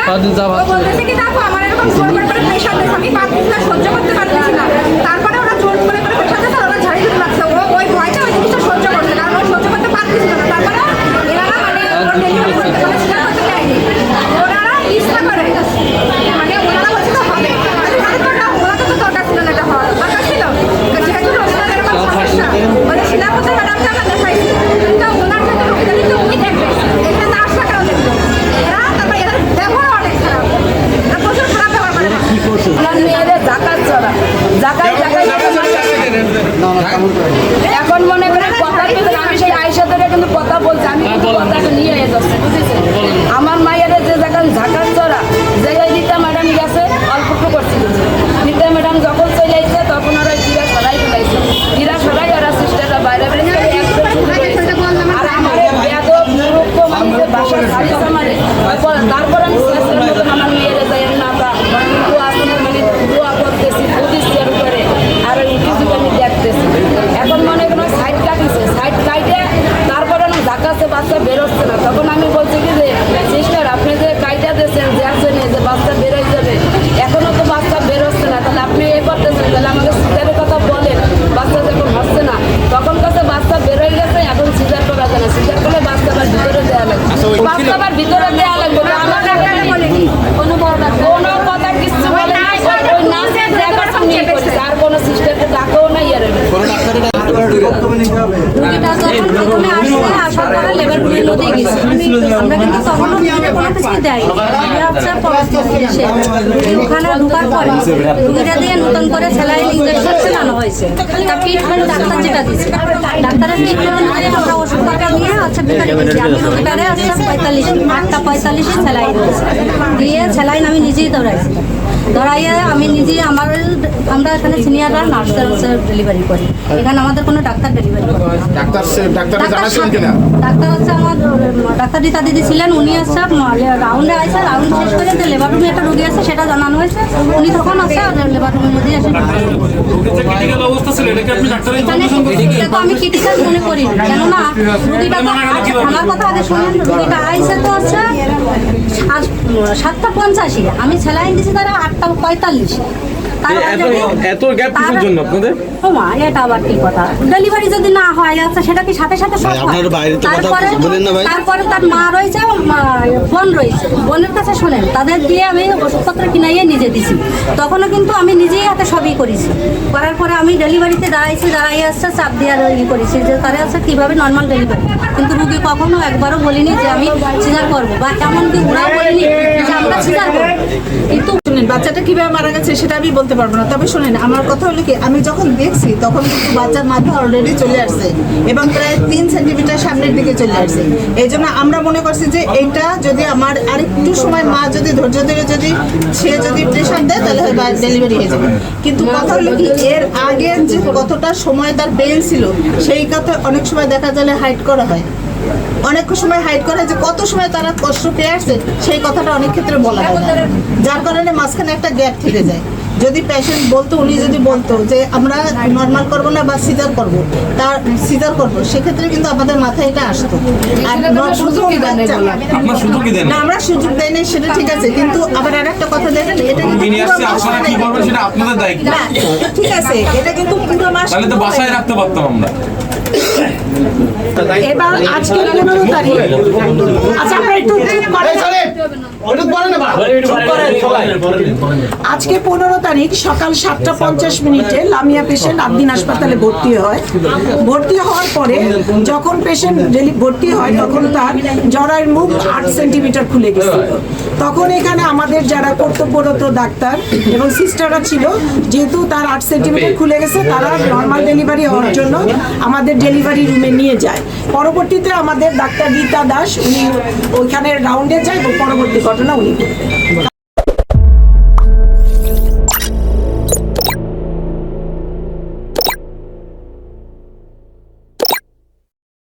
কতদিন যাবত? ও বলতেছে কি দেখো আমার এরকম জোর করে করে প্রেশার দিচ্ছে আমি পারতেছি না সহ্য করতে পারতেছি না তারপরে ওরা জোর করে করে প্রেশার দিচ্ছে আর ওরা ঝাড়ি দিতে লাগছে ও ওই ভয়টা ওই জিনিসটা সহ্য করছে কারণ ও সহ্য করতে পারতেছিল না তারপরে এনারা মানে ওর ডেলিভারি করতে মানে সেটা করতে দেয়নি ওনারা ইচ্ছা করে মানে ওনারা বলছে তো হবে আরে তো না ওনাকে তো দরকার ছিল না এটা হওয়ার দরকার ছিল যেহেতু রোজগার এরকম সমস্যা ওই শিলাপতি ম্যাডামকে আমরা দেখাইছি কিন্তু ওনার সাথে রোগীটা কিন্তু উনি দেখবে এখানে নার্স টাকাও দেখবে এরা তারপর এরা ব্যবহার অনেক খারাপ এরা প্রচুর খারাপ ব্যবহার করে আমার মেয়েদের জাকাত চড়া জাকাত জাকাত এখন মনে করে কথা কিন্তু আমি সেই আয়সা ধরে কিন্তু কথা বলছি আমি কিন্তু কথাটা নিয়ে যাচ্ছি বুঝেছেন? আমার বাচ্চা বেরোচ্ছে না। তখন আমি বলছি কি যে সিস্টার আপনি যে কাইটা দিয়েছেন যে আছেন যে বাচ্চা বেরোয় যাবে এখনও তো বাচ্চা বেরোচ্ছে না। তাহলে আপনি এ করতেছেন তাহলে আমাকে সিজারের কথা বলেন বাচ্চা যখন হচ্ছে না তখন কাছে বাচ্চা বেরোয় গেছে এখন সিজার করা যায় না। সিজার করলে বাচ্চা আবার ভিতরে দেওয়া লাগবে। বাচ্চা আবার ভিতরে দেওয়া লাগবে। কোনো কোনো কথা কিচ্ছু বলে নাই ওই- ওই নাচের জায়গাটা নিয়ে করেছে আর কোনো সিস্টারকে ডাকেও না ইয়ে রোগীটা যখন প্রথমে আসছে আসার পরে লেবার গুলির নদী গেছে। আমরা কিন্তু তখনও রুগীদের কোনো কিছু দেয় আমরা হচ্ছে পরবর্তী ওখানে ঢোকার পরে রুগীটা দিয়ে নতুন করে স্যালাইন ইঞ্জেকশন চালানো হয়েছে। তার ট্রিটমেন্ট ডাক্তার যেটা দিচ্ছে ডাক্তারের ট্রিটমেন্ট অনুযায়ী আমরা ওষুধ নিয়ে হচ্ছে ভিতরে গেছি আমি রুগীটারে হচ্ছে পঁয়তাল্লিশ আটটা পঁয়তাল্লিশে স্যালাইন দিয়েছি। দিয়ে স্যালাইন আমি নিজেই দৌড়াইছি। ধরাইয়ে আমি নিজেই আমার আমরা এখানে সিনিয়ররা নার্সের হচ্ছে ডেলিভারি করি। এখানে আমাদের কোনো ডাক্তার ডেলিভারি করে ডাক্তার হচ্ছে আমার ডাক্তার রীতা দিদি ছিলেন উনি হচ্ছে রাউন্ডে আছে রাউন্ড শেষ করে যে লেবার রুমে একটা রুগী আছে সেটা জানানো হয়েছে। উনি তখন আছে লেবার রুমের মধ্যেই আছে। আমি ক্রিটিক্যাল মনে করি। কেননা রুগীটা তো আমার কথা আগে শুনুন রুগীটা আইসে তো সাত- সাতটা পঞ্চাশে। আমি সেলাইন দিছি তারা আটটা পঁয়তাল্লিশ। এত গ্যাপ কিসের তার- জন্য আপনাদের? ওমা এটা আবার কি কথা? ডেলিভারি যদি না হয় আচ্ছা সেটা কি সাথে সাথে সব আপনার বাইরে তো কথা তারপরে বলেন না ভাই। তারপরে তার মা রয়েছে বোন রয়েছে। বোনের কাছে শোনেন তাদের দিয়ে আমি ওষুধপত্র কিনাইয়ে নিজে দিছি। তখনও কিন্তু আমি নিজেই হাতে সবই করেছি। করার পরে আমি ডেলিভারিতে দাঁড়াইছি দাঁড়াই আসছে চাপ দিয়ে আর ই করেছি যে তারা হচ্ছে কীভাবে নর্মাল ডেলিভারি কিন্তু রুগী কখনো একবারও বলিনি যে আমি সিজার করব। বা এমনকি ওরাও বলিনি যে আমরা সিজার করব। কিন্তু শুনেন, বাচ্চাটা কীভাবে মারা গেছে সেটা আমি বলতে পারব না। তবে শুনেন, আমার কথা হলো কি, আমি যখন দেখছি, তখন কিন্তু বাচ্চার মাথা অলরেডি চলে আসছে এবং প্রায় তিন সেন্টিমিটার সামনের দিকে চলে আসছে। এই জন্য আমরা মনে করছি যে এইটা যদি আমার আরেকটু সময় মা যদি ধৈর্য ধরে যদি সে যদি প্রেশার দেয়, তাহলে হয়তো ডেলিভারি হয়ে যাবে। কিন্তু কথা হলো কি, এর আগে যে কতটা সময় তার বেল ছিল, সেই কথা অনেক সময় দেখা গেলে হাইট করা হয়। অনেক সময় হাইড করে যে কত সময় তারা কষ্ট পেয়ে আসছে সেই কথাটা অনেক ক্ষেত্রে বলা হয় না। যার কারণে মাঝখানে একটা গ্যাপ থেকে যায়। যদি পেশেন্ট বলতো উনি যদি বলতো যে আমরা নর্মাল করব না বা সিজার করব। তার সিজার করব সেক্ষেত্রে কিন্তু আমাদের মাথায় এটা আসতো। আর না আমরা সুযোগ দেয় নাই সেটা ঠিক আছে। কিন্তু আবার আর একটা কথা দেখেন এটা কিন্তু রুগী নিয়ে পুরো আসছে মাস আপনারা কি করবেন সেটা আপনাদের দায়িত্ব। না ঠিক আছে এটা কিন্তু পুরো মাস তাহলে তো বাসায় রাখতে পারতাম আমরা। এবার আজকে পনেরো তারিখ আচ্ছা আমরা একটু। আজকে পনেরো তারিখ সকাল সাতটা পঞ্চাশ মিনিটে লামিয়া পেশেন্ট আদ্দিন হাসপাতালে ভর্তি হয়। ভর্তি হওয়ার পরে যখন পেশেন্ট ভর্তি হয় তখন তার জরায়ের মুখ আট সেন্টিমিটার খুলে গেছিল তখন এখানে আমাদের যারা কর্তব্যরত ডাক্তার এবং সিস্টাররা ছিল যেহেতু তার আট সেন্টিমিটার খুলে গেছে তারা নর্মাল ডেলিভারি হওয়ার জন্য আমাদের ডেলিভারি রুমে নিয়ে যায়। পরবর্তীতে আমাদের ডাক্তার রীতা দাস উনি ওইখানে রাউন্ডে যায় এবং পরবর্তী ঘটনা উনি বলবেন।